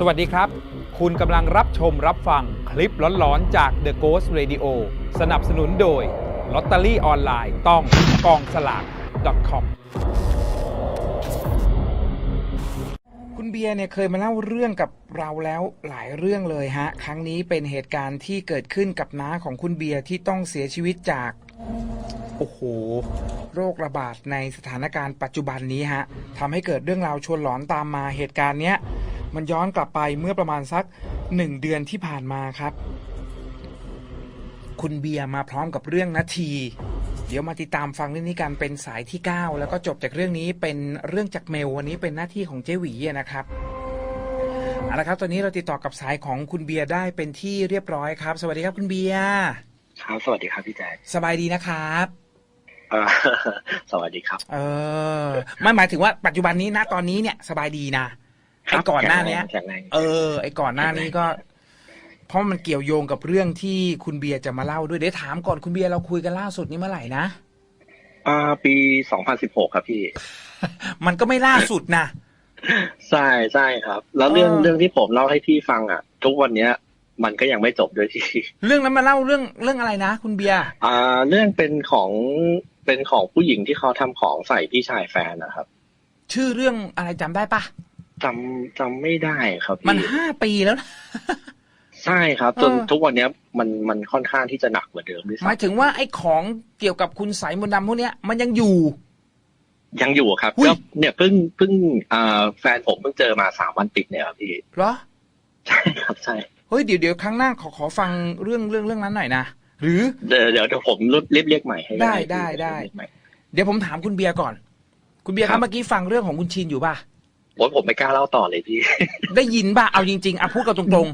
สวัสดีครับ คุณกำลังรับชมรับฟังคลิปหลอนๆ จาก The Ghost Radio สนับสนุนโดยลอตเตอรี่ออนไลน์ต้องกองสลาก .com คุณเบียร์เนี่ยเคยมาเล่าเรื่องกับเราแล้วหลายเรื่องเลยฮะ ครั้งนี้เป็นเหตุการณ์ที่เกิดขึ้นกับน้าของคุณเบียร์ที่ต้องเสียชีวิตจาก โอ้โห โรคระบาดในสถานการณ์ปัจจุบันนี้ฮะทำให้เกิดเรื่องราวชวนหลอนตามมาเหตุการณ์เนี้ย มันย้อนกลับไปเมื่อประมาณสักหนึ่งเดือนที่ผ่านมาครับ คุณเบียร์มาพร้อมกับเรื่องนาที เดี๋ยวมาติดตามฟังเรื่องนี้กันเป็นสายที่ 9 แล้วก็จบจากเรื่องนี้เป็นเรื่องจากเมลวันนี้เป็นหน้าที่ของเจหวีอะนะครับเอาละครับตอนนี้เราติดต่อกับสายของคุณเบียร์ได้เป็นที่เรียบร้อยครับ สวัสดีครับคุณเบียร์ครับสวัสดีครับพี่แจ๊คสบายดีนะครับเอ่อสวัสดีครับ เออไม่หมายถึงว่าปัจจุบันนี้ณตอนนี้เนี่ยสบายดีนะ ไอ้ก่อนหน้าเนี้ยแข็งแรงเออ ไอ้ก่อนหน้านี้ก็ เพราะมันเกี่ยวโยงกับเรื่องที่คุณเบียร์จะมาเล่าด้วยเดี๋ยวถามก่อนคุณเบียร์เราคุยกันล่าสุดนี้เมื่อไหร่นะอ่า ปี2016ครับพี่ มันก็ไม่ล่าสุดนะใช่ใช่ครับ แล้วเรื่องเออเรื่องที่ผมเล่าให้พี่ฟังอะ ทุกวันเนี้ย มันก็ยังไม่จบด้วยที่ เรื่องนั้นมาเล่าเรื่องเรื่องอะไรนะ คุณเบียร์อ่า เรื่องเป็นของเป็นของผู้หญิงที่เขาทำของใส่พี่ชายแฟนนะครับ ชื่อเรื่องอะไรจำได้ปะ จำจำไม่ได้ครับมันพี่ห้าปีแล้วนะใช่ครับจนเออทุกวันเนี้ยมันมันค่อนข้างที่จะหนักกว่าเดิมด้วยหมายซ้ำถึงว่าไอ้ของเกี่ยวกับคุณสายมนต์ดำพวกเนี้ยมันยังอยู่ ยังอยู่ครับอุ้ยก็เนี่ยเพิ่งเพิ่งอ่าแฟนผมเพิ่งเจอมาสามวันติดเนี่ยครับพี่เหรอใช่ครับใช่เฮ้ยเดี๋ยวเดี๋ยวครั้งหน้าขอขอฟังเรื่องเรื่องเรื่องนั้นหน่อยนะหรือเดี๋ยวเดี๋ยวเดี๋ยวผมเรียบเรียกใหม่ให้ได้ได้ได้เรียกใหม่เดี๋ยวผมถามคุณเบียร์ก่อน คุณเบียร์คครัรับบเมื่อกี้ฟังเรื่องของคุณชินอยู่ป่ะ โอ้ยผมไม่กล้าเล่าต่อเลยพี่ ได้ยินป่ะ เอาจริงๆอะพูดกันตรง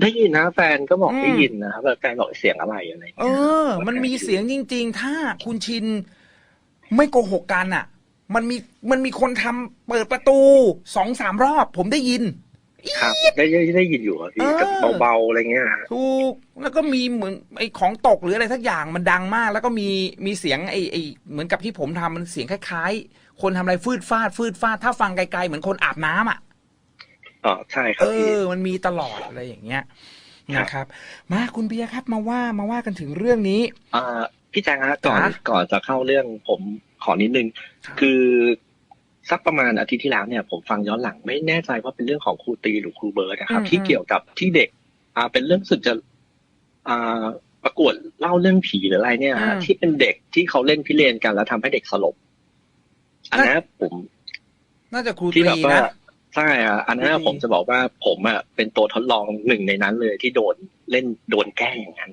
ได้ยินนะแฟนก็บอกอืมได้ยินนะครับแบบแฟนบอกเสียงอะไรอะไรๆเออ มันมีเสียงจริง ๆ ถ้าคุณชิน ไม่โกหกกันอะ มันมีมันมีคนทำเปิดประตูสองสามรอบ ผมได้ยิน ครับได้ได้ได้ยินอยู่ครับพี่เออกับเบาๆอะไรเงี้ยฮะถูกแล้วก็มีเหมือนไอ้ของตกหรืออะไรสักอย่างมันดังมาก แล้วก็มีมีเสียงไอ้ไอ้เหมือนกับที่ผมทำมันเสียงคล้ายๆ คนทำอะไรฟืดฟาดฟืดฟาดถ้าฟังไกลๆเหมือนคนอาบน้ำอะอ๋อใช่ครัเอบพี่อมันมีตลอดอะไรอย่างเงี้ยครับนะครับ มาคุณเบียร์ครับมาว่ามาว่ากันถึงเรื่องนี้อ่าพี่แจ๊คฮะก่อนจ๋าก่อนจะเข้าเรื่องผมขอนิดนึงครับคือ สักประมาณอาทิตย์ที่แล้วเนี่ยผมฟังย้อนหลังไม่แน่ใจว่าเป็นเรื่องของครูตีหรือครูเบิร์ดนะครับ ที่เกี่ยวกับที่เด็ก อ่า เป็นเรื่องสึกจะอ่าประกวดเล่าเรื่องผีหรืออะไรเนี่ยฮะที่เป็นเด็กที่เขาเล่นพิเรนกันแล้วทำให้เด็กสลบอันนั้นผม น่าจะครูตที่แบรีบว่านะใช่อะอันนั้นดีอะผมจะบอกว่าผมอะเป็นตัวทดลองหนึ่งในนั้นเลยที่โดนเล่นโดนแกล้งอย่างนั้น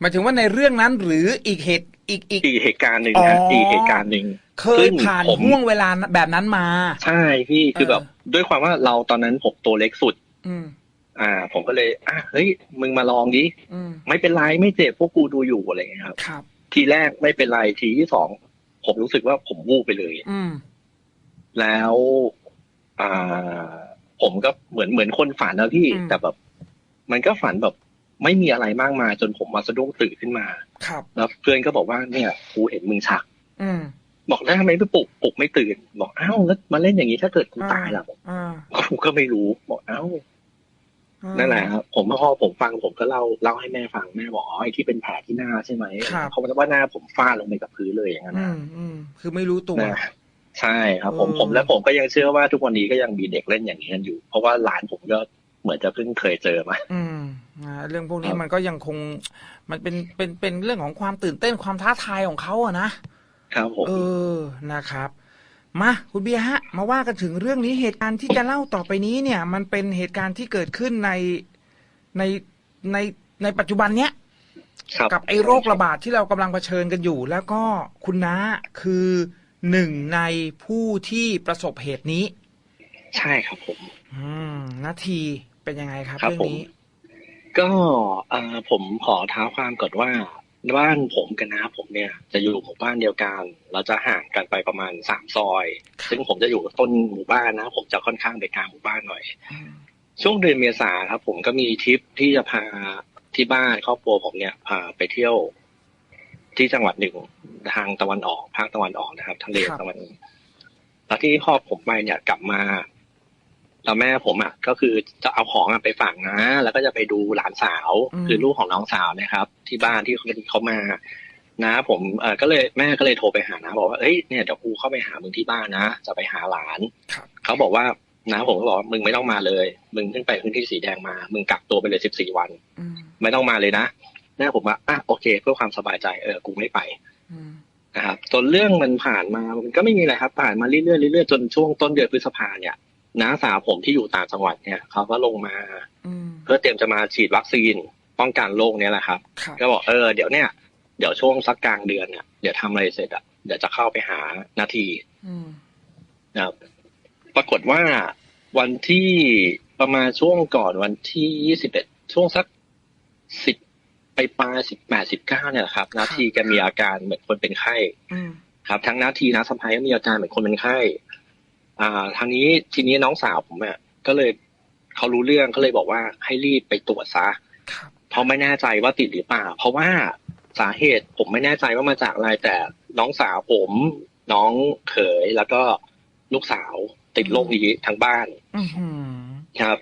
หมายถึงว่าในเรื่องนั้นหรืออีกเหตุ อีกอีกอีกเหตุการณ์หนึ่งอ๋นะออีอีกเหตุการณ์หนึ่งเคซึ่ยงผ่านผมห่วงเวลาแบบนั้นมา ใช่พี่คือเออแบบด้วยความว่าเราตอนนั้นผมตัวเล็กสุด อืมอ่า ผมก็เลยอะเฮ้ยมึงมาลองดิอืมไม่เป็นไรไม่เจ็บพวกกูดูอยู่อะไรเงี้ยครับครับ ทีแรกไม่เป็นไรทีที่สองผมรู้สึกว่าผมวูบไปเลย อืมแล้ว อ่า ผมก็เหมือนเหมือนคนฝันนะพี่อืมแต่แบบ มันก็ฝันแบบ ไม่มีอะไรมากมายจนผมมาสะดุ้งตื่นขึ้นมา ครับ แล้วเพื่อนก็บอกว่าเนี่ยกูเห็นมึงชัก อืมบอกแล้วทำไมไม่ปลุกปลุกไม่ตื่น บอกอ้าวแล้วมาเล่นอย่างนี้ถ้าเกิดกูตายล่ะอ่ากูก็ไม่รู้ บอกอ้าวอ่านั่นแหละครับผมพอผมฟังผมก็เล่าเล่าให้แม่ฟังแม่บอกอ๋อไอ้ที่เป็นแผลที่หน้าใช่ไหมครับเพราะว่าหน้าผมฟาดลงไปกับพื้นเลยอย่างนั้นอืนะมอืมคือไม่รู้ตัวนะใช่ครับ ผมเออผมและผมก็ยังเชื่อว่าทุกวันนี้ก็ยังมีเด็กเล่นอย่างนี้กันอยู่ เพราะว่าหลานผมก็ เหมือนจะเพิ่งเคยเจอมาอืมอ่าเรื่องพวกนี้ครับมันก็ยังคง มันเป็นเป็นเป็นเรื่องของความตื่นเต้นความท้าทายของเขาอะนะครับผมเออนะครับมาคุณเบียร์ฮะ มาว่ากันถึงเรื่องนี้เหตุการณ์ที่จะเล่าต่อไปนี้เนี่ย มันเป็นเหตุการณ์ที่เกิดขึ้นในในในในปัจจุบันเนี้ยครับกับไอ้โรคระบาดที่เรากำลังเผชิญกันอยู่ แล้วก็คุณน้าคือหนึ่งในผู้ที่ประสบเหตุนี้ ใช่ครับผม อืมนาที เป็นยังไงครับครับเรื่องนี้ก็เอ่อผมขอท้าความก่อนว่าบ้านผมกับน้าผมเนี่ย จะอยู่หมู่บ้านเดียวกันเราจะห่างกันไปประมาณสามซอย ซึ่งผมจะอยู่ต้นหมู่บ้านนะ ผมจะค่อนข้างไปกลางหมู่บ้านหน่อย ช่วงเดือนเมษาครับ ผมก็มีทริปที่จะพาที่บ้านครอบครัวผมเนี่ยพาไปเที่ยว ที่จังหวัดหนึ่งทางตะวันออกภาคตะวันออกนะครับ ทะเลครับตะวันแล้วที่พ่อผมไปเนี่ยกลับมา แล้วแม่ผมอะก็คือจะเอาของอะไปฝากนะ แล้วก็จะไปดูหลานสาวอืมคือลูกของน้องสาวนะครับ ที่บ้านที่เขาเขามานะผมเออก็เลยแม่ก็เลยโทรไปหานะบอกว่าเอ้ยเนี่ยเดี๋ยวกูเข้าไปหามึงที่บ้านนะ จะไปหาหลานครับเขาบอกว่านะผมก็บอกว่ามึงไม่ต้องมาเลย มึงเพิ่งไปพื้นที่สีแดงมา มึงกักตัวไปเลยสิบสี่วันอืมไม่ต้องมาเลยนะแม่ผมว่าอะโอเค เพื่อความสบายใจเออกูไม่ไปอืมนะครับจนเรื่องมันผ่านมามันก็ไม่มีอะไรครับ ผ่านมาเรื่อยๆเรื่อยๆจนช่วงต้นเดือนพฤษภาเนี่ย น้าสาวผมที่อยู่ต่างจังหวัดเนี่ยเขาก็ลงมาอืมเพื่อเตรียมจะมาฉีดวัคซีนป้องกันโรคเนี้ยแหละครับครับ ก็บอกเออเดี๋ยวเนี่ยเดี๋ยวช่วงสักกลางเดือนเนี่ยเดี๋ยวทำอะไรเสร็จอะเดี๋ยวจะเข้าไปหานาทีอืมนะครับ ปรากฏว่าวันที่ประมาณช่วงก่อนวันที่ยี่สิบเอ็ดช่วงสักสิบไปปลายสิบแปดสิบเก้าเนี่ยแหละครับ นาทีแกมีอาการเหมือนคนเป็นไข้อืมครับ ทั้งนาทีนะสะพายก็มีอาการเหมือนคนเป็นไข้ อ่าทางนี้ทีนี้น้องสาวผมอะก็เลยเขารู้เรื่องก็เลยบอกว่าให้รีบไปตรวจซะครับเพราะไม่แน่ใจว่าติดหรือเปล่า เพราะว่าสาเหตุผมไม่แน่ใจว่ามาจากอะไรแต่น้องสาวผม น้องเขยแล้วก็ลูกสาวติดโรคนี้ทั้งบ้านอือหือครับ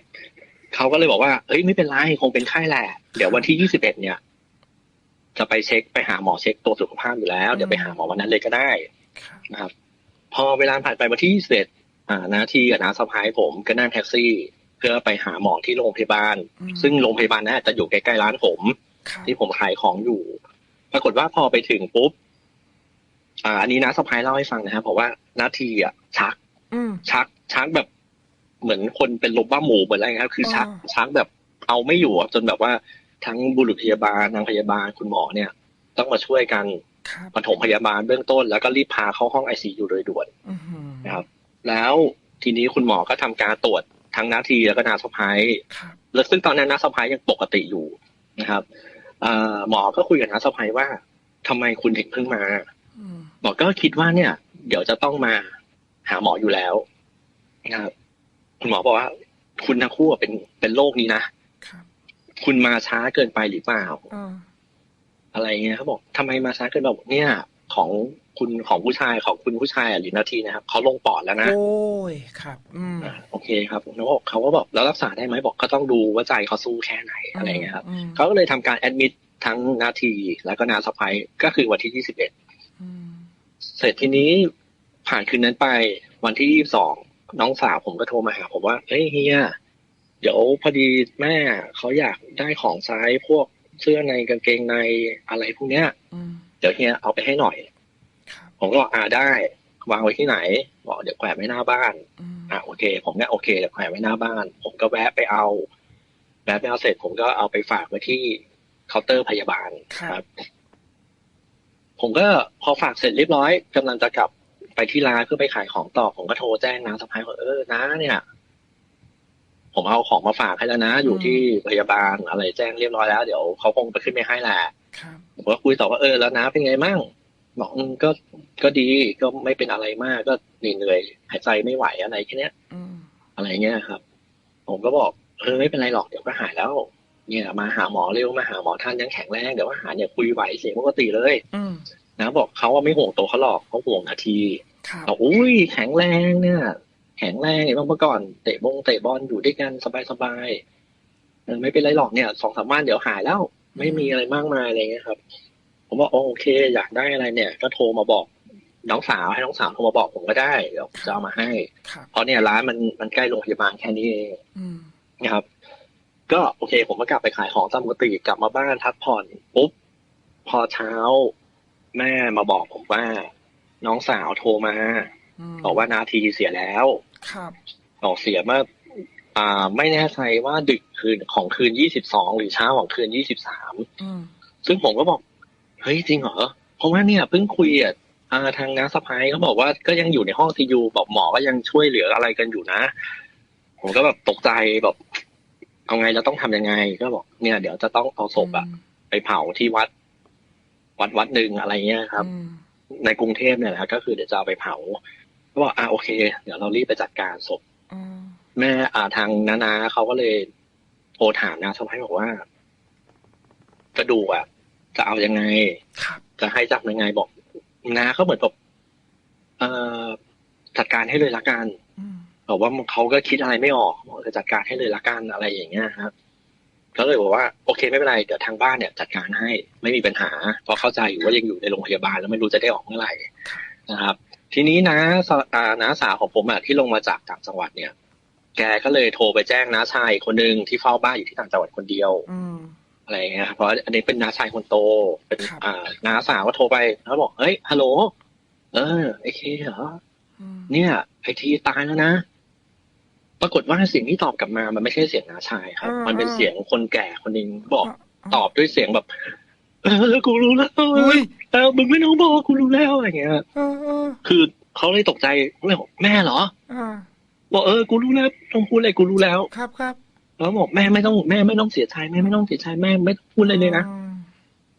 เขาก็เลยบอกว่าเฮ้ยไม่เป็นไรคงเป็นไข้แหละเดี๋ยววันที่ยี่สิบเอ็ดเนี่ย จะไปเช็คไปหาหมอเช็คตัวสุขภาพอยู่แล้ว เดี๋ยวไปหาหมอวันนั้นเลยก็ได้ครับนะครับ พอเวลาผ่านไปวันที่ยี่สิบเอ็ด อ่านาทีกับน้าสะพ้ายผมก็นั่งแท็กซี่ เพื่อไปหาหมอที่โรงพยาบาลอืมซึ่งโรงพยาบาลนั้นจะอยู่ใกล้ๆร้านผมครับที่ผมขายของอยู่ ปรากฏว่าพอไปถึงปุ๊บอ่า อันนี้นะสะพายเล่าให้ฟังนะครับบอกว่านาทีอะชักอืมชักชักแบบเหมือนคนเป็นลมบ้าหมูเหมือนอะไรครับ คือชักอ่าชักแบบเอาไม่อยู่อะจนแบบว่าทั้งบุรุษพยาบาลนางพยาบาลคุณหมอเนี่ย ต้องมาช่วยกันครับปฐมพยาบาลเบื้องต้น แล้วก็รีบพาเข้าห้องไอซียูโดยด่วนอือหือนะครับ แล้วทีนี้คุณหมอก็ทำการตรวจทั้งนาทีแล้วก็นาสะพายครับแล้วซึ่งตอนนั้นนาสะพายยังปกติอยู่นะครับเอ่อหมอก็คุยกับนาสะพายว่าทำไมคุณถึงเพิ่งมาอืมหมอก็คิดว่าเนี่ย เดี๋ยวจะต้องมาหาหมออยู่แล้วนะครับคุณหมอบอกว่า คุณทั้งคู่อะเป็นเป็นโรคนี้นะครับคุณมาช้าเกินไปหรือเปล่าอ่าอะไรเงี้ยเขาบอกทำไมมาช้าเกินไปบอกเนี่ย ของคุณของผู้ชายของคุณผู้ชายอะหรือนาทีนะครับเขาลงปอดแล้วนะโอ้ยครับ อืมอ่าโอเคครับแล้วบอกเขาก็บอกแล้วรักษาได้ไหมบอกก็ต้องดูว่าใจเขาสู้แค่ไหนอะไรเงี้ยครับอืมเขาก็เลยทำการแอดมิดทั้งนาทีแล้วก็นาสะพายก็คือวันที่21อืมเสร็จทีนี้ผ่านคืนนั้นไปวันที่22น้องสาวผมก็โทรมาหาผมว่าเฮ้ยเฮียเดี๋ยวพอดีแม่เขาอยากได้ของใช้พวกเสื้อในกางเกงในอะไรพวกเนี้ยอืม เดี๋ยวเฮียเอาไปให้หน่อยครับผมก็บอกอ่าได้ วางไว้ที่ไหน บอกเดี๋ยวแขวนไว้หน้าบ้านอืมอ่าโอเค ผมเนี่ยโอเคเดี๋ยวแขวนไว้หน้าบ้าน ผมก็แวะไปเอาแวะไปเอาเสร็จผมก็เอาไปฝากไว้ที่เคาน์เตอร์พยาบาลครับ ผมก็พอฝากเสร็จเรียบร้อยกำลังจะกลับไปที่ร้านเพื่อไปขายของต่อ ผมก็โทรแจ้งน้าสะพ้ายว่าเออน้าเนี่ย ผมเอาของมาฝากให้แล้วนะ อยู่ที่พยาบาลอะไรแจ้งเรียบร้อยแล้ว เดี๋ยวเขาคงไปขึ้นไปให้แหละครับ ผมก็คุยต่อว่าเออแล้วน้าเป็นไงมั่งบอกอืมก็ก็ดีก็ไม่เป็นอะไรมากก็เหนื่อยๆหายใจไม่ไหวอะไรแค่เนี้ยอืมอะไรเงี้ยครับ ผมก็บอกเออไม่เป็นไรหรอกเดี๋ยวก็หายแล้ว เนี่ย มาหาหมอเร็วมาหาหมอท่านยังแข็งแรงเดี๋ยวว่าหายเนี่ยคุยไหวเสียงปกติเลยอืมนะบอกเขาว่าไม่ห่วงตัวเขาหรอกเขาห่วงนาทีครับบอกอุ้ยแข็งแรงเนี่ย แข็งแรงเนี่ยเมื่อก่อนเตะบงเตะบอลอยู่ด้วยกันสบายๆเออไม่เป็นไรหรอกเนี่ยสองสามวันเดี๋ยวหายแล้ว ไม่มีอะไรมากมายอะไรเงี้ยครับ ผมว่าโอเค อยากได้อะไรเนี่ย ก็โทรมาบอกน้องสาวให้น้องสาวโทรมาบอกผมก็ได้เดี๋ยวผมจะเอามาให้ครับเพราะเนี่ยร้านมันมันใกล้โรงพยาบาลแค่นี้เองอืมนะครับ ก็โอเค ผมก็กลับไปขายของตามปกติกลับมาบ้านพักผ่อนปุ๊บพอเช้าแม่มาบอกผมว่า น้องสาวโทรมาอืมบอกว่านาทีเสียแล้วครับบอกเสียเมื่อ อ่า ไม่แน่ใจว่าดึกคืนของคืนยี่สิบสองหรือเช้าของคืนยี่สิบสามอืมซึ่งผมก็บอก เฮ้ยจริงเหรอ เพราะว่าเนี่ยเพิ่งคุยอะอ่าทางน้าสะพ้ายเขาบอกว่าก็ยังอยู่ในห้องทียูบอกหมอก็ยังช่วยเหลืออะไรกันอยู่นะ ผมก็แบบตกใจแบบเอาไงเราต้องทำยังไง ก็บอกเนี่ย เดี๋ยวจะต้องเอาศพอะไปเผาที่วัด วัดวัดหนึ่งอะไรเงี้ยครับอืมในกรุงเทพเนี่ยนะก็คือเดี๋ยวจะเอาไปเผาก็บอกอ่าโอเค เดี๋ยวเรารีบไปจัดการศพอืม แม่อ่าทางนานาเขาก็เลยโทรถามนาสะพ้ายบอกว่า กระดูกอะ จะเอายังไงครับจะให้จับยังไงบอกนาเขาเหมือนแบบเอ่อจัดการให้เลยละกันอืมบอกว่าเขาก็คิดอะไรไม่ออกบอกจะจัดการให้เลยละกันอะไรอย่างเงี้ยครับก็เลยบอกว่าโอเคไม่เป็นไรเดี๋ยวทางบ้านเนี่ย จัดการให้ไม่มีปัญหา เพราะเข้าใจอยู่ว่ายังอยู่ในโรงพยาบาลแล้วไม่รู้จะได้ออกเมื่อไหร่นะครับ ทีนี้นะสอ่าน้าสาวของผมอะที่ลงมาจากต่างจังหวัดเนี่ย แกก็เลยโทรไปแจ้งน้าชายคนหนึ่งที่เฝ้าบ้านอยู่ที่ต่างจังหวัดคนเดียวอืมอะไรอย่างเงี้ยครับเพราะอันนี้เป็นน้าชายคนโต เป็นครับอ่าน้าสาวก็โทรไปแล้วบอกเฮ้ยฮัลโหลเออไอเคเหรออืมเนี่ยไอทีตายแล้วนะปรากฏว่าเสียงที่ตอบกลับมา มันไม่ใช่เสียงน้าชายครับ มันเป็นเสียงคนแก่คนหนึ่งบอกตอบด้วยเสียงแบบเออกูรู้แล้วอุ้ยเออมึงไม่ต้องบอกกูรู้แล้วอะไรเงี้ยเออเออคือเขาเลยตกใจเลยบอกแม่เหรออ่า บอกเออกูรู้แล้วต้องพูดอะไรกูรู้แล้ว ครับครับแล้วบอกแม่ไม่ต้องแม่ไม่ต้องเสียใจแม่ไม่ต้องเสียใจแม่ไม่ต้องพูดอะไรเลยนะอืม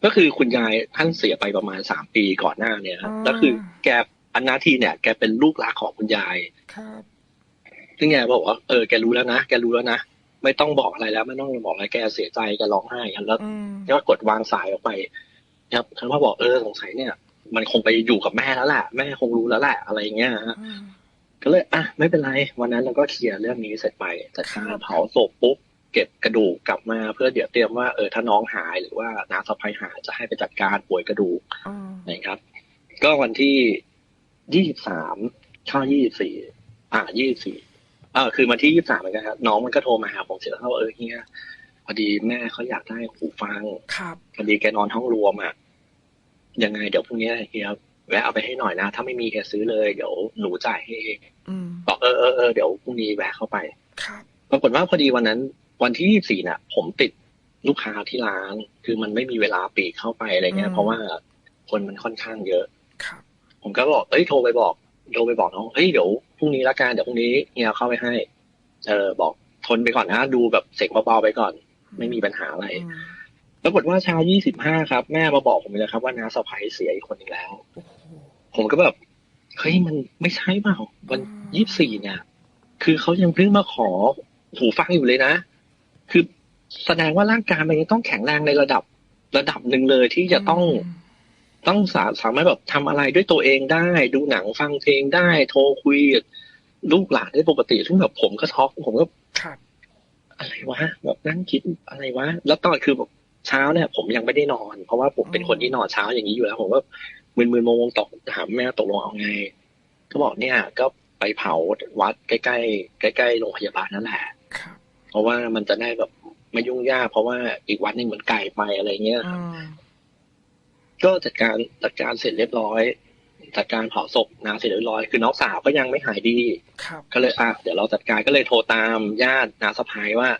ก็คือคุณยายท่านเสียไปประมาณสามปีก่อนหน้าเนี่ยครับอ่าแล้วคือแกอันนาทีเนี่ย แกเป็นลูกรักของคุณยายครับซึ่งแกบอกว่าเออแกรู้แล้วนะแกรู้แล้วนะไม่ต้องบอกอะไรแล้ว ไม่ต้องบอกอะไรแกเสียใจแกร้องไห้กันแล้วอืมก็กดวางสายออกไป ครับท่านว่าบอกเออสงสัยเนี่ย มันคงไปอยู่กับแม่แล้วแหละแม่คงรู้แล้วแหละอะไรอย่างเงี้ยฮะอืม ก็เลยอะไม่เป็นไร วันนั้นเราก็เคลียร์เรื่องนี้เสร็จไปจัดการครับเผาศพปุ๊บเก็บกระดูกกลับมาเพื่อเดี๋ยวเตรียมว่าเออถ้าน้องหายหรือว่าน้าสะพ้ายหายจะให้ไปจัดการป่วยกระดูกอืมนะครับ ก็วันที่ยี่สิบสามเข้ายี่สี่อ่ายี่สี่เออคือวันที่ยี่สามเหมือนกันครับน้องมันก็โทรมาหาผมเสร็จแล้วเขาบอกเออเฮียพอดีแม่เขาอยากได้หูฟังครับพอดีแกนอนห้องรวมอะยังไงเดี๋ยวพรุ่งนี้เฮียแวะเอาไปให้หน่อยนะ ถ้าไม่มีเฮียซื้อเลยเดี๋ยวหนูจ่ายให้เองอืม บอกเออเออเออเดี๋ยวพรุ่งนี้แวะเข้าไปครับปรากฏว่าพอดีวันนั้น วันที่ยี่สี่น่ะ ผมติดลูกค้าที่ร้าน คือมันไม่มีเวลาปีกเข้าไปอะไรเงี้ย เพราะว่าคนมันค่อนข้างเยอะครับผมก็บอกเอ้ยโทรไปบอกโทรไปบอกน้องเฮ้ยเดี๋ยวพรุ่งนี้ละกันเดี๋ยวพรุ่งนี้เฮียเข้าไปให้ เออบอกทนไปก่อนนะดูแบบเสียงเบาๆไปก่อน ไม่มีปัญหาอะไรอืมปรากฏว่าเช้ายี่สิบห้าครับ แม่มาบอกผมเลยครับว่าน้าสะพ้ายเสียอีกคนหนึงแล้วโอ้โหผมก็แบบ เฮ้ยมันไม่ใช่เปล่าวันอืมยี่สี่เนี่ย คือเขายังเพิ่งมาขอหูฟังอยู่เลยนะ คือแสดงว่าร่างกายมันยังต้องแข็งแรงในระดับระดับหนึ่งเลยที่จะต้องต้องสาสามารถแบบทำอะไรด้วยตัวเองได้ ดูหนังฟังเพลงได้ โทรคุยกับลูกหลานได้ปกติซึ่งแบบผมก็ช็อกผมก็ครับอะไรวะแบบนั่งคิดอะไรวะ แล้วตอนคือแบบเช้าเนี่ย ผมยังไม่ได้นอน เพราะว่าผมเป็นคนที่นอนเช้าอย่างนี้อยู่แล้ว ผมก็ มึนๆงงๆตกถามแม่ตกลงเอาไงก็บอกเนี่ย ก็ไปเผาวัดใกล้ๆใกล้ๆโรงพยาบาลนั่นแหละครับเพราะว่ามันจะได้แบบไม่ยุ่งยาก เพราะว่าอีกวัดหนึ่งมันไกลไปอะไรเงี้ยอืมก็จัดการจัดการเสร็จเรียบร้อยจัดการเผาศพนางเสร็จเรียบร้อยคือน้องสาวก็ยังไม่หายดีครับก็เลยอะเดี๋ยวเราจัดการก็เลยโทรตามญาตินาสะพายว่า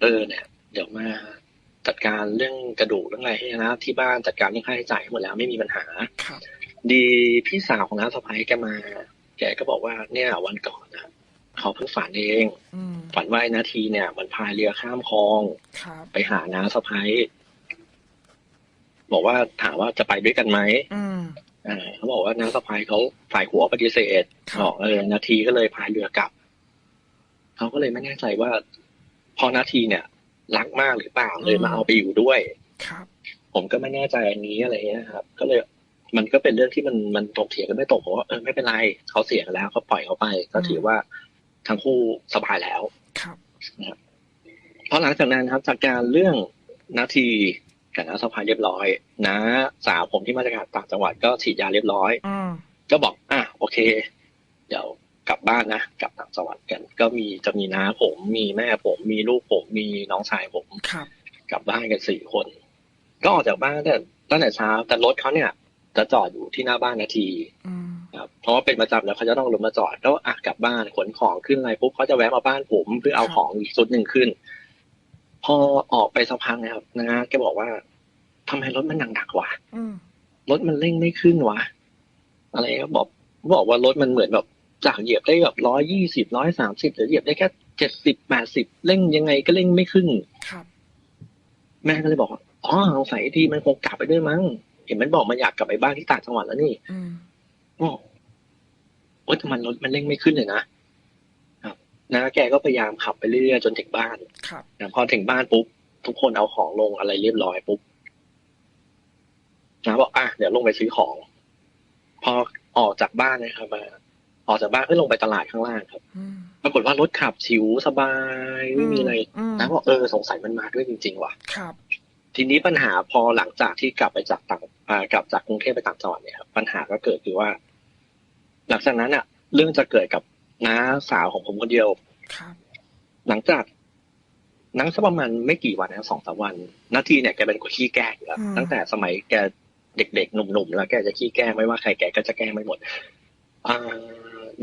เออเนี่ย เดี๋ยวมา จัดการเรื่องกระดูกเรื่องอะไรให้นะที่บ้านจัดการเรื่องค่าใช้จ่ายให้หมดแล้วไม่มีปัญหาครับดีพี่สาวของน้าสะพ้ายแกมา แกก็บอกว่าเนี่ยวันก่อนนะเขาเพิ่งฝันเองอืมฝันว่าไอ้นาทีเนี่ยมันพายเรือข้ามคลองครับไปหาน้าสะพ้ายบอกว่าถามว่าจะไปด้วยกันไหมอืมอ่าเขาบอกว่าน้าสะพ้ายเขาฝ่ายหัวปฏิเสธครับบอกเออนาทีก็เลยพายเรือกลับเขาก็เลยไม่แน่ใจว่า พอนาทีเนี่ย รักมากหรือเปล่าเลยมาเอาไปอยู่ด้วย ครับ ผมก็ไม่แน่ใจอันนี้อะไรเงี้ยครับ ก็เลยมันก็เป็นเรื่องที่มันมันตกเถียงกันไม่ตกผมว่าเออไม่เป็นไรเขาเสียกันแล้วเขาปล่อยเขาไป ก็ถือว่าทั้งคู่สบายแล้วครับเพราะหลังจากนั้นครับจากการเรื่องนาทีกับน้าสะพายเรียบร้อยนะสาวผมที่มาจากต่างจังหวัดก็ฉีดยาเรียบร้อยอืมก็บอกอะโอเค เดี๋ยว กลับบ้านนะกลับต่างจังหวัดกัน ก็มีจะมีน้าผม มีแม่ผม มีลูกผม มีน้องชายผมครับกลับบ้านกันสี่คน ก็ออกจากบ้านตั้งแต่ตั้งแต่เช้าแต่รถเขาเนี่ย จะจอดอยู่ที่หน้าบ้านนาทีอืมครับเพราะว่าเป็นประจำแล้วเขาจะต้องลงมาจอดแล้วอะกลับบ้านขนของขึ้นอะไรปุ๊บเขาจะแวะมาบ้านผมเพื่อเอาของอีกชุดหนึ่งขึ้น พอออกไปสักพักนะครับนะแกบอกว่าทำไมรถมันหนักๆวะอืมรถมันเร่งไม่ขึ้นวะอะไรก็บอกบอกว่ารถมันเหมือนแบบ จากเหยียบได้แบบร้อยยี่สิบร้อยสามสิบหรือเหยียบได้แค่เจ็ดสิบแปดสิบเร่งยังไงก็เร่งไม่ขึ้นครับ แม่ก็เลยบอกว่าอ๋อสงสัยทีมันคงกลับไปด้วยมั้ง เห็นมันบอกมันอยากกลับไปบ้านที่ต่างจังหวัดแล้วนี่อืมบอกโอ๊ยแต่มันรถมันเร่งไม่ขึ้นเลยนะครับนะแกก็พยายามขับไปเรื่อยๆจนถึงบ้านครับนะพอถึงบ้านปุ๊บทุกคนเอาของลงอะไรเรียบร้อยปุ๊บนะบอกอะเดี๋ยวลงไปซื้อของ พอออกจากบ้านนะครับมา ออกจากบ้านเพื่อลงไปตลาดข้างล่างครับอืมปรว่ารถขับชิวสบายไม่มีอะไรมนะบอกเออสงสัยมันมาด้วยจริง ๆ ว่ะครับ ทีนี้ปัญหาพอหลังจากที่กลับไปจากต่างอ่ากลับจากกรุงเทพไปต่างจังหวัดเนี่ยครับปัญหาก็เกิดคือว่า หลังจากนั้นอะ เรื่องจะเกิดกับน้าสาวของผมคนเดียวครับหลังจากนั่งสักประมาณไม่กี่วันนะสองสามวัน นาทีเนี่ยแกเป็นคนขี้แกล้งอยู่แล้วตั้งแต่สมัยแกเด็กๆหนุ่มๆแล้วแกจะขี้แกล้งไม่ว่าใครแกก็จะแกล้งไม่หมดอ่า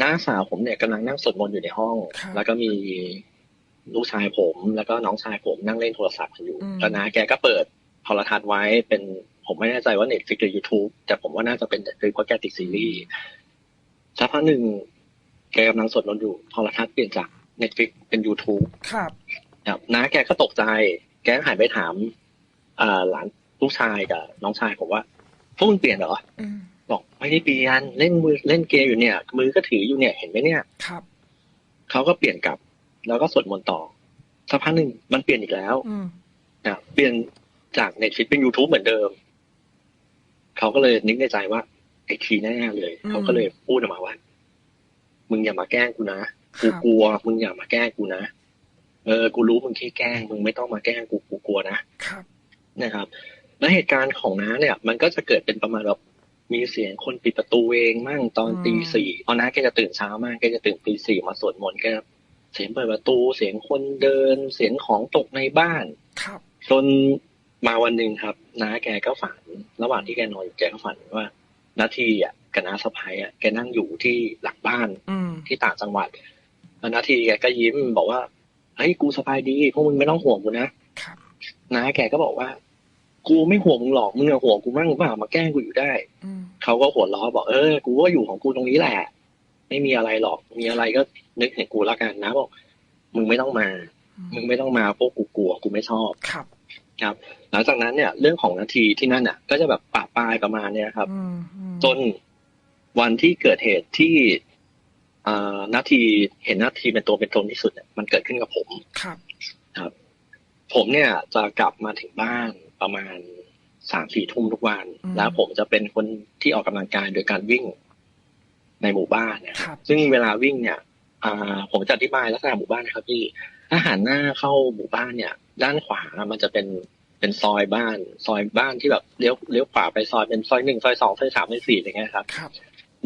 น้าสาวผมเนี่ยกำลังนั่งสวดมนต์อยู่ในห้อง แล้วก็มีลูกชายผม แล้วก็น้องชายผมนั่งเล่นโทรศัพท์กันอยู่แล้วน้าแกก็เปิดโทรทัศน์ไว้เป็นผมไม่แน่ใจว่าเน็ตฟิกหรือยูทูบแต่ผมว่าน่าจะเป็นเน็ตฟิกเพราะแกติดซีรีส์สักพักหนึ่งแกกำลังสวดมนต์อยู่โทรทัศน์เปลี่ยนจากเน็ตฟิกเป็นยูทูบครับครับน้าแกก็ตกใจ แกก็หันไปถาม อ่าหลานลูกชายกับน้องชายผมว่าพวกมึงเปลี่ยนเหรออืมบอก ไม่ได้เปลี่ยนเล่นมือเล่นเกมอยู่เนี่ย มือก็ถืออยู่เนี่ยเห็นไหมเนี่ยครับเขาก็เปลี่ยนกลับ แล้วก็สวดมนต์ต่อสักพักหนึ่งมันเปลี่ยนอีกแล้วอืมนะเปลี่ยนจากเน็ตฟิกเป็น YouTube เหมือนเดิม เขาก็เลยนึกในใจว่า ไอ้ทีแน่ๆเลย เขาก็เลยพูดออกมาว่า มึงอย่ามาแกล้งกูนะคกูรับกลัว มึงอย่ามาแกล้งกูนะเออ กูรู้มึงแค่แกล้ง มึงไม่ต้องมาแกล้งกูกูกลัวนะครับนะครับ แล้วเหตุการณ์ของน้าเนี่ย มันก็จะเกิดเป็นประมาณแบบ มีเสียงคนปิดประตูเองมั่งตอนอืมตีสี่เพราะน้าแกจะตื่นเช้ามากแกจะตื่นตีสี่มาสวดมนต์แกเสียงเปิดประตูเสียงคนเดิน เสียงของตกในบ้านครับจนมาวันหนึ่งครับน้าแกก็ฝัน ระหว่างที่แกนอนอยู่แกก็ฝันว่านาทีอะกับน้าสะพ้ายอะแกนั่งอยู่ที่หลังบ้านอืมที่ต่างจังหวัดแล้วนาทีแกก็ยิ้มบอกว่าเฮ้ยกูสบายดีพวกมึงไม่ต้องห่วงกูนะครับน้าแกก็บอกว่า กูไม่ห่วงมึงหรอกมึงอะห่วงกูมั่งหรือเปล่ามาแกล้งกูอยู่ได้อืม เขาก็หัวล้อบอกเออกูก็อยู่ของกูตรงนี้แหละ ไม่มีอะไรหรอกมีอะไรก็นึกถึงกูแล้วกันนะบอกมึงไม่ต้องมา มึงไม่ต้องมาพวกกูกลัวกูไม่ชอบครับ ครับ หลังจากนั้นเนี่ย เรื่องของนาทีที่นั่นอะ ก็จะแบบปะปลายประมาณเนี้ยครับอืมอืมจนวันที่เกิดเหตุที่อ่านาทีเห็นนาทีเป็นตัวเป็นตนที่สุดเนี่ยมันเกิดขึ้นกับผมครับผมเนี่ยจะกลับมาถึงบ้านประมาณ สามสี่ทุ่มทุกวัน แล้วผมจะเป็นคนที่ออกกำลังกายโดยการวิ่งในหมู่บ้านเนยครับซึ่งเวลาวิ่งเนี่ยอ่าผมจะอธิบายลักษณะหมู่บ้านนะครับพี่ถ้าหันหน้าเข้าหมู่บ้านเนี่ย ด้านขวามันจะเป็นเป็นซอยบ้าน ซอยบ้านที่แบบเลี้ยวเลี้ยวขวาไปซอยเป็นซอยหนึ่งซอยสองซอยสามซอยสี่อะไรเงี้ยครับครับ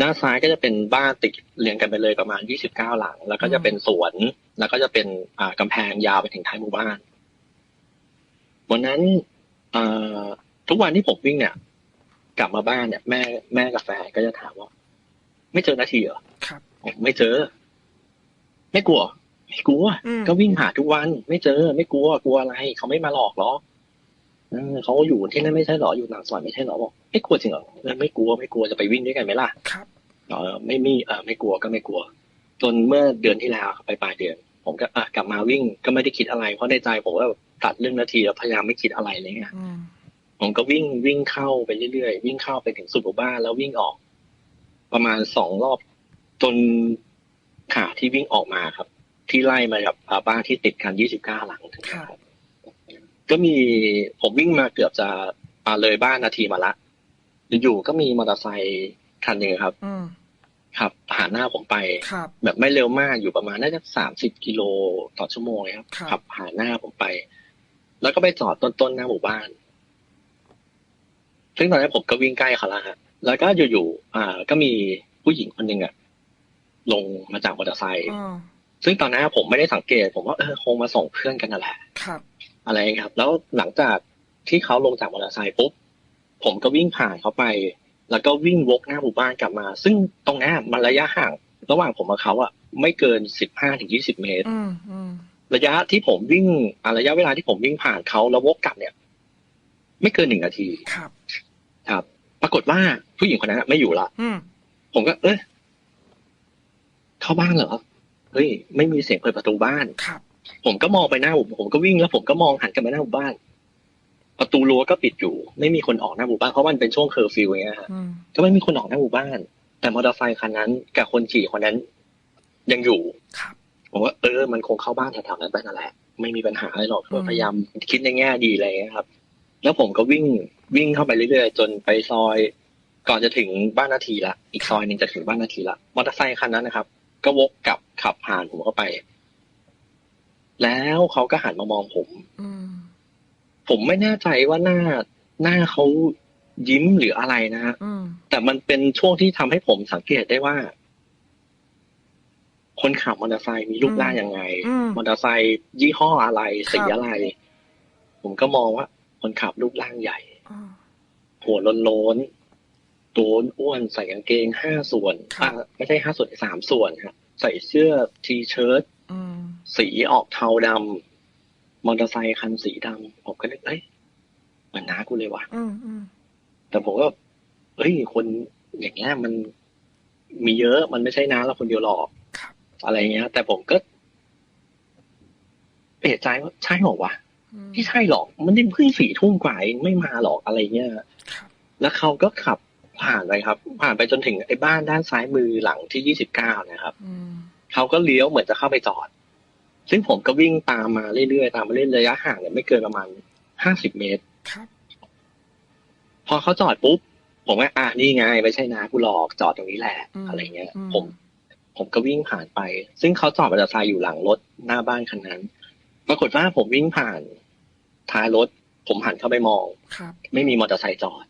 ด้านซ้ายก็จะเป็นบ้านติดเรียงกันไปเลยประมาณยี่สิบเก้าหลัง แล้วก็จะเป็นสวน แล้วก็จะเป็นอ่ากำแพงยาวไปถึงท้ายหมู่บ้าน วันนั้นอ่า ทุกวันที่ผมวิ่งเนี่ย กลับมาบ้านเนี่ยแม่แม่กับแฟนก็จะถามว่า ไม่เจอนาทีเหรอครับผมไม่เจอ ไม่กลัว ไม่กลัวอืมก็วิ่งหาทุกวัน ไม่เจอ ไม่กลัวกลัวอะไร เขาไม่มาหลอกหรอกเออเขาอยู่ที่นั่นไม่ใช่หรออยู่ต่างจังหวัดไม่ใช่หรอบอกไม่กลัวจริงเหรอเออไม่กลัวไม่กลัวจะไปวิ่งด้วยกันไหมล่ะครับเออไม่มีเออไม่กลัวก็ไม่กลัว จนเมื่อเดือนที่แล้วครับไปปลายเดือน ผมก็อะกลับมาวิ่งก็ไม่ได้คิดอะไร เพราะในใจผมว่าตัดเรื่องนาทีแล้วพยายามไม่คิดอะไรอะไรเงี้ยอืม ผมก็วิ่งวิ่งเข้าไปเรื่อยๆวิ่งเข้าไปถึงสุดหมู่บ้านแล้ววิ่งออก ประมาณสองรอบจนขาที่วิ่งออกมาครับ ที่ไล่มากับอ่าบ้านที่ติดกันยี่สิบเก้าหลังถึงนะครับก็มีผมวิ่งมาเกือบจะอ่าเลยบ้านนาทีมาละอยู่ๆก็มีมอเตอร์ไซค์คันหนึ่งครับอืมขับผ่านหน้าผมไปครับแบบไม่เร็วมากอยู่ประมาณน่าจะสามสิบกิโลต่อชั่วโมงเลยครับครับขับผ่านหน้าผมไป แล้วก็ไปจอดต้นๆหน้าหมู่บ้าน ซึ่งตอนนั้นผมก็วิ่งใกล้เขาแล้วฮะแล้วก็อยู่ๆอ่า ก็มีผู้หญิงคนหนึ่งอะลงมาจากมอเตอร์ไซค์อืมซึ่งตอนนั้นผมไม่ได้สังเกต ผมว่าเออคงมาส่งเพื่อนกันนั่นแหละครับ อะไรอย่างเงี้ยครับ แล้วหลังจากที่เขาลงจากมอเตอร์ไซค์ปุ๊บผมก็วิ่งผ่านเขาไป แล้วก็วิ่งวกหน้าหมู่บ้านกลับมา ซึ่งตรงนั้นมันระยะห่าง ระหว่างผมกับเขาอะไม่เกินสิบห้าถึงยี่สิบเมตรอืมอืมระยะที่ผมวิ่งอ่าระยะเวลาที่ผมวิ่งผ่านเขาแล้ววกกลับเนี่ย ไม่เกินหนึ่งนาทีครับครับ ปรากฏว่าผู้หญิงคนนั้นอะไม่อยู่ละอืมผมก็ เอ้ยเข้าบ้านเหรอเฮ้ยไม่มีเสียงเปิดประตูบ้านครับผมก็มองไปหน้าผมผมก็วิ่งแล้วผมก็มองหันกลับไปหน้าหมู่บ้าน ประตูรั้วก็ปิดอยู่ ไม่มีคนออกหน้าหมู่บ้านเพราะมันเป็นช่วงเคอร์ฟิวอย่างเงี้ยฮะอืมก็ไม่มีคนออกหน้าหมู่บ้าน แต่มอเตอร์ไซค์คันนั้นกับคนขี่คนนั้น ยังอยู่ครับผมว่าเออมันคงเข้าบ้านแถวๆนั้นไปนั่นแหละไม่มีปัญหาอะไรหรอกอืมพยายามคิดในแง่ดีอะไรอย่างเงี้ยครับ แล้วผมก็วิ่งวิ่งเข้าไปเรื่อยๆ จนไปซอย ก่อนจะถึงบ้านนาทีละ อีกซอยหนึ่งจะถึงบ้านนาทีละมอเตอร์ไซค์คันนั้นนะครับ ก็วกกลับขับผ่านผมเข้าไป แล้วเขาก็หันมามองผมอืมผมไม่แน่ใจว่าหน้าหน้าเขายิ้มหรืออะไรนะฮะอืมแต่มันเป็นช่วงที่ทำให้ผมสังเกตได้ว่า คนขับมอเตอร์ไซค์มีรูปร่างยังไงอืมมอเตอร์ไซค์ยี่ห้ออะไรสีครับอะไร ผมก็มองว่า คนขับรูปร่างใหญ่อ่าหัวโล้นๆตัวอ้วนใส่กางเกงห้าส่วนครับอะไม่ใช่ห้าส่วนสามส่วนครับใส่เสื้อทีเชิ้ตอืมสีออกเทาดำมอเตอร์ไซค์คันสีดำผมก็นึกเอ้ยเหมือนน้ากูเลยว่ะอืมอืมแต่ผมก็เฮ้ยคนอย่างเงี้ยมันมีเยอะมันไม่ใช่น้าเราคนเดียวหรอกครับอะไรเงี้ย แต่ผมก็เอะใจว่าใช่หรอวะอืม ไม่ใช่หรอก มันยังเพิ่งสี่ทุ่มกว่าเองไม่มาหรอกอะไรเงี้ยครับแล้วเขาก็ขับผ่านไปครับ ผ่านไปจนถึงไอ้บ้านด้านซ้ายมือหลังที่ยี่สิบเก้านะครับอืมเขาก็เลี้ยวเหมือนจะเข้าไปจอด ซึ่งผมก็วิ่งตามมาเรื่อยๆตามมาเรื่อยๆระยะห่างเนี่ยไม่เกินประมาณห้าสิบเมตรครับพอเขาจอดปุ๊บผมก็อะนี่ไงไม่ใช่นะกูหลอกจอดตรงนี้แหละอืมอะไรเงี้ยอืมผม ผมก็วิ่งผ่านไป ซึ่งเขาจอดมอเตอร์ไซค์อยู่หลังรถหน้าบ้านคันนั้น ปรากฏว่าผมวิ่งผ่านท้ายรถ ผมหันเข้าไปมองครับ ไม่มีมอเตอร์ไซค์จอด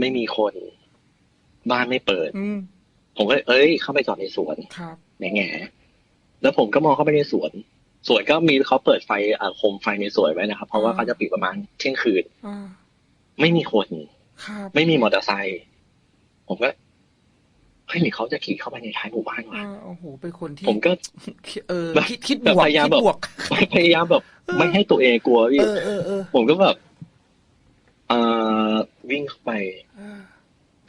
ไม่มีคน บ้านไม่เปิดอืมผมก็เลยเอ้ย เข้าไปจอดในสวนครับแง่ๆแล้วผมก็มองเข้าไปในสวน สวนก็มีเขาเปิดไฟอ่าโคมไฟในสวนไว้นะครับ เพราะว่าอ่าเขาจะปิดประมาณเที่ยงคืนอ่าไม่มีคนครับไม่มีมอเตอร์ไซค์ผมก็ เฮ้ยหรือเขาจะขี่เข้าไปในท้ายหมู่บ้านวะอ่าโอ้โหเป็นคนที่ผมก็เออแบบคิดคิดแบบบวกพยายามคิดแบบบวกพยายามแบบเออไม่ให้ตัวเองกลัวพี่เออเออเออผมก็แบบเอ่อวิ่งเข้าไปเออ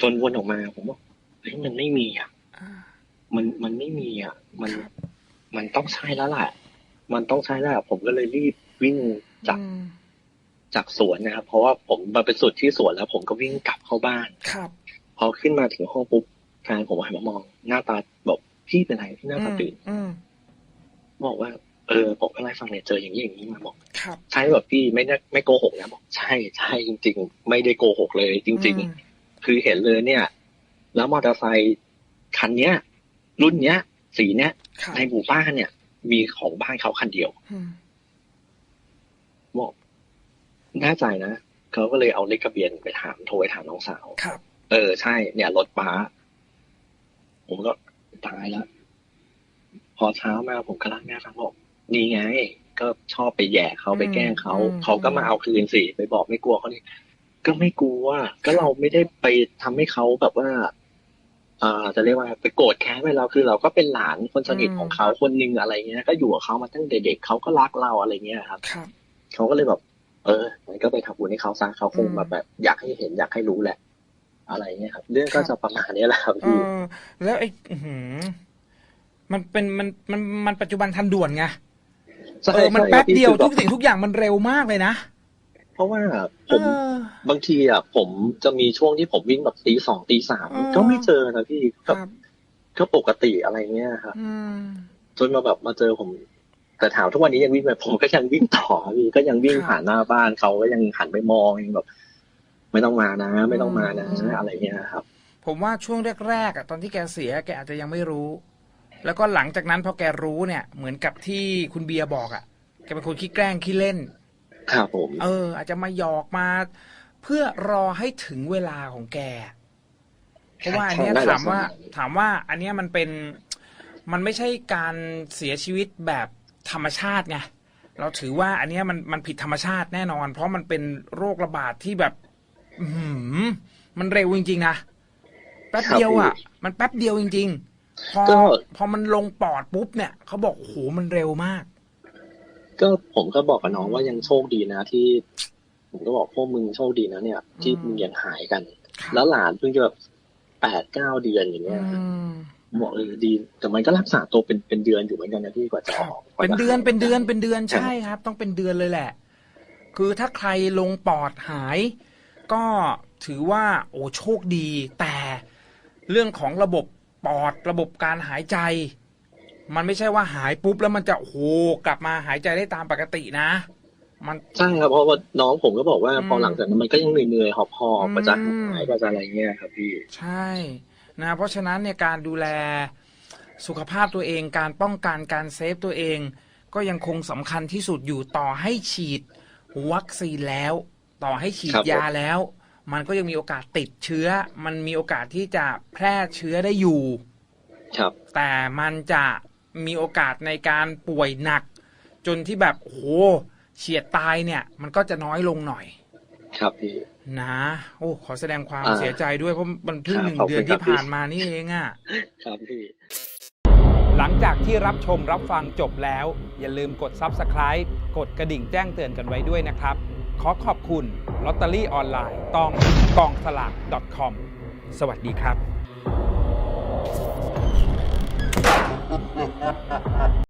จนวนออกมา ผมบอกเฮ้ยมันไม่มีอะอ่ามันมันไม่มีอะ มันครับมันต้องใช่แล้วแหละมันต้องใช่แล้วผมก็เลยรีบวิ่งจากอืมจากสวนนะครับเพราะว่าผมมาเป็นสุดที่สวนแล้ว ผมก็วิ่งกลับเข้าบ้านครับ พอขึ้นมาถึงห้องปุ๊บ แฟนผมหันมามอง หน้าตาบอกพี่เป็นไรพี่หน้าตาตื่นอืมบอกว่า เออผมก็ไล่าให้ฟังเนี่ยเจออย่างนี้อย่างนี้มาบอกครับใช่แบบพี่ไม่ได้ไม่โกหกนะบอก ใช่ใช่จริง ๆ ไม่ได้โกหกเลย จริงอืมๆคือเห็นเลยเนี่ย แล้วมอเตอร์ไซค์คันเนี้ย รุ่นเนี้ย สีเนี้ยครับในหมู่บ้านเนี่ย มีของบ้านเขาคันเดียวอืมบอกแน่ใจนะเขาก็เลยเอาเลขทะเบียนไปถามโทรไปถามน้องสาวครับ เออใช่เนี่ยรถป้า ผมก็ตายแล้ว พอเช้ามาผมก็เล่าให้แม่ฟังบอกนี่ไง ก็ชอบไปแย่เขาไปแกล้งเขาอืมเขาก็มาเอาคืนสิไปบอกไม่กลัวเขานี่ก็ไม่กลัวก็เราไม่ได้ไปทำให้เขาแบบว่าอ่าจะเรียกว่าไปโกรธแค้นไปเราคือ เราก็เป็นหลานคนสนิทของเขาคนหนึงอะไรเงี้ย ก็อยู่กับเขามาตั้งแต่เด็กเขาก็รักเราอะไรเงี้ยครับครับเขาก็เลยแบบ เออมันก็ไปทำบุญให้เขาซะเขาคงอืมแบบแบบ อยากให้เห็นอยากให้รู้แหละ อะไรเงี้ยครับ เรื่องก็ครับจะประมาณนี้แหละครับเอพี่อแล้วไอ้อื้อหือมันเป็นมันมันมันปัจจุบันทันด่วนไงใช่เออมันใช่แป๊บพี่เดียวคือแบบทุกสิ่งทุกอย่างมันเร็วมากเลยนะ เพราะว่าผมเออบางทีอะผมจะมีช่วงที่ผมวิ่งแบบตีสองตีสามอ๋อก็ไม่เจอนะพี่คก็รับก็ปกติอะไรเงี้ยครับอืมจนมาแบบมาเจอผม แต่ถามทุกวันนี้ยังวิ่งไปผมก็ยังวิ่งต่อพี่ก็ยังวิ่งครับผ่านหน้าบ้านเขาก็ยังหันไปมองยังแบบ ไม่ต้องมานะ ไม่ต้องมานะอืมอะไรเงี้ยครับ ผมว่าช่วงแรกๆอะตอนที่แกเสียแกอาจจะยังไม่รู้ แล้วก็หลังจากนั้นพอแกรู้เนี่ย เหมือนกับที่คุณเบียร์บอกอะแกเป็นคนขี้แกล้งขี้เล่นครับผม เออ อาจจะมาหยอกมา เพื่อรอให้ถึงเวลาของแกเพราะว่าอันเนี้ยใช่ถามว่าใช่ถามว่า อันเนี้ยมันเป็นมันไม่ใช่การเสียชีวิตแบบธรรมชาติไงเราถือว่าอันเนี้ยมันมันผิดธรรมชาติแน่นอน เพราะมันเป็นโรคระบาดที่แบบ อือหือมันเร็วจริงๆนะแป๊บเดียวอะ มันแป๊บเดียวจริง ๆ พอก็ พอมันลงปอดปุ๊บเนี่ยเขาบอกโอ้โหมันเร็วมาก ก็ผมก็บอกกับน้องว่ายังโชคดีนะที่ ผมก็บอกพวกมึงโชคดีนะเนี่ย ที่อืมมึงยังหายกัน ครับแล้วหลานเพิ่งจะแบบแปดเก้าเดือนอย่างอืเงี้ยมบอกเออดี แต่มันก็รักษาตัวเป็นเป็นเดือนอยู่เหมือนกันนะพี่กว่าจะคอรับอกกว่าเป็นจะเดือนหายเป็นเดือนเป็นเดือนใช่ครับ ต้องเป็นเดือนเลยแหละ คือถ้าใครลงปอดหาย ก็ถือว่าโอ้โชคดี แต่เรื่องของระบบปอดระบบการหายใจ มันไม่ใช่ว่าหายปุ๊บแล้วมันจะโอ้โหกลับมาหายใจได้ตามปกตินะ มันใช่ครับเพราะว่าน้องผมก็บอกว่าอืมพอหลังจากนั้นมันก็ยังเหนื่อยๆหอบหอบอืมกว่าจะหายกว่าจะอะไรเงี้ยครับพี่ใช่นะเพราะฉะนั้นเนี่ยการดูแลสุขภาพตัวเองการป้องกันการเซฟตัวเอง ก็ยังคงสำคัญที่สุดอยู่ต่อให้ฉีดวัคซีนแล้ว ต่อให้ฉีดครับผมยาแล้ว มันก็ยังมีโอกาสติดเชื้อ มันมีโอกาสที่จะแพร่เชื้อได้อยู่ ครับ แต่มันจะมีโอกาสในการป่วยหนัก จนที่แบบโอ้โหเฉียดตายเนี่ย มันก็จะน้อยลงหน่อย ครับพี่นะ โอ้ขอแสดงความอ่าเสียใจด้วยเพราะมันเพิ่งครับหนึ่งขอบคุณเดือนครัที่บพี่ผ่านมานี่เองอะ่ะครับพี่หลังจากที่รับชมรับฟังจบแล้ว อย่าลืมกด Subscribe กดกระดิ่งแจ้งเตือนกันไว้ด้วยนะครับ ขอขอบคุณลอตเตอรี่ออนไลน์ตองกองสลาก .com สวัสดีครับ